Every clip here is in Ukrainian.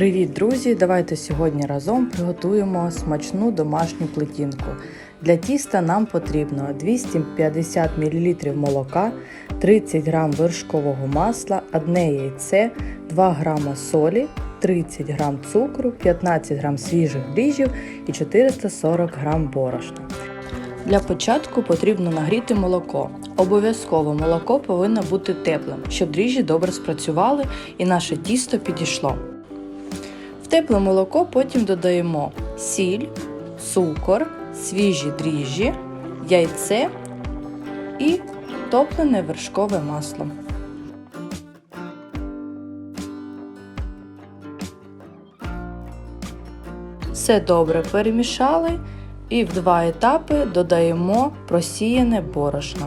Привіт, друзі! Давайте сьогодні разом приготуємо смачну домашню плетінку. Для тіста нам потрібно 250 мл молока, 30 г вершкового масла, одне яйце, 2 г солі, 30 г цукру, 15 г свіжих дріжджів і 440 г борошна. Для початку потрібно нагріти молоко. Обов'язково молоко повинно бути теплим, щоб дріжджі добре спрацювали і наше тісто підійшло. Тепле молоко потім додаємо сіль, цукор, свіжі дріжджі, яйце і топлене вершкове масло. Все добре перемішали і в два етапи додаємо просіяне борошно.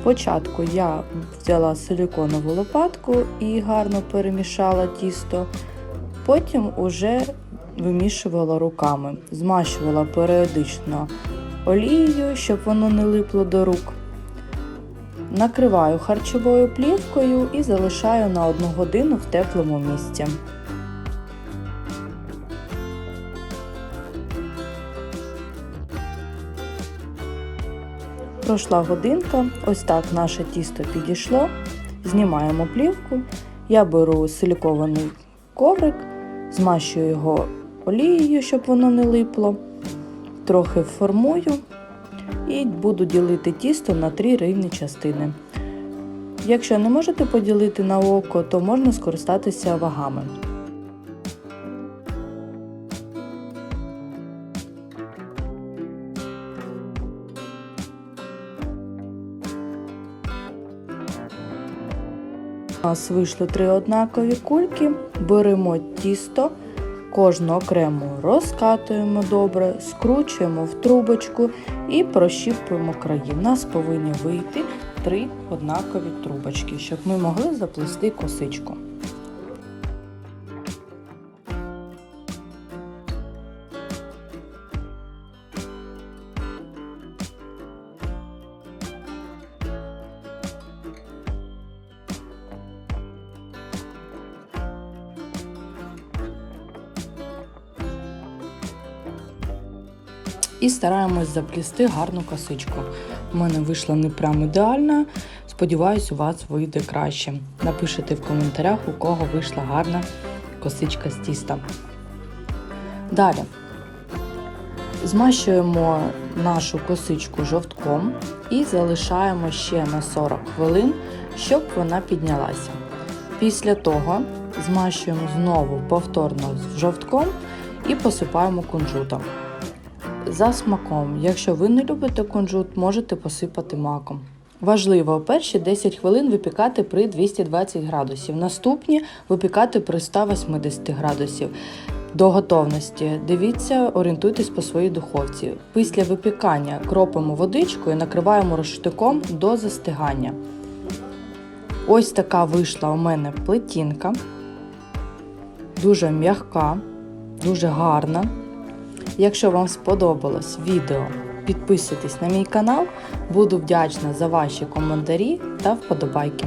Спочатку я взяла силіконову лопатку і гарно перемішала тісто, потім уже вимішувала руками, змащувала періодично олією, щоб воно не липло до рук. Накриваю харчовою плівкою і залишаю на 1 годину в теплому місці. Пройшла годинка, ось так наше тісто підійшло. Знімаємо плівку. Я беру силікований коврик, змащую його олією, щоб воно не липло, трохи формую і буду ділити тісто на три рівні частини. Якщо не можете поділити на око, то можна скористатися вагами. У нас вийшли три однакові кульки. Беремо тісто, кожну окремо розкатуємо добре, скручуємо в трубочку і прощіпуємо краї. У нас повинні вийти три однакові трубочки, щоб ми могли заплести косичку. І стараємось заплісти гарну косичку. У мене вийшла не прям ідеальна. Сподіваюсь, у вас вийде краще. Напишіть в коментарях, у кого вийшла гарна косичка з тіста. Далі змащуємо нашу косичку жовтком і залишаємо ще на 40 хвилин, щоб вона піднялася. Після того змащуємо знову повторно жовтком і посипаємо кунжутом. За смаком, якщо ви не любите кунжут, можете посипати маком. Важливо, перші 10 хвилин випікати при 220 градусів, наступні випікати при 180 градусів. До готовності дивіться, орієнтуйтесь по своїй духовці. Після випікання кропимо водичку і накриваємо розштиком до застигання. Ось така вийшла у мене плетінка. Дуже м'яка, дуже гарна. Якщо вам сподобалось відео, підписуйтесь на мій канал. Буду вдячна за ваші коментарі та вподобайки.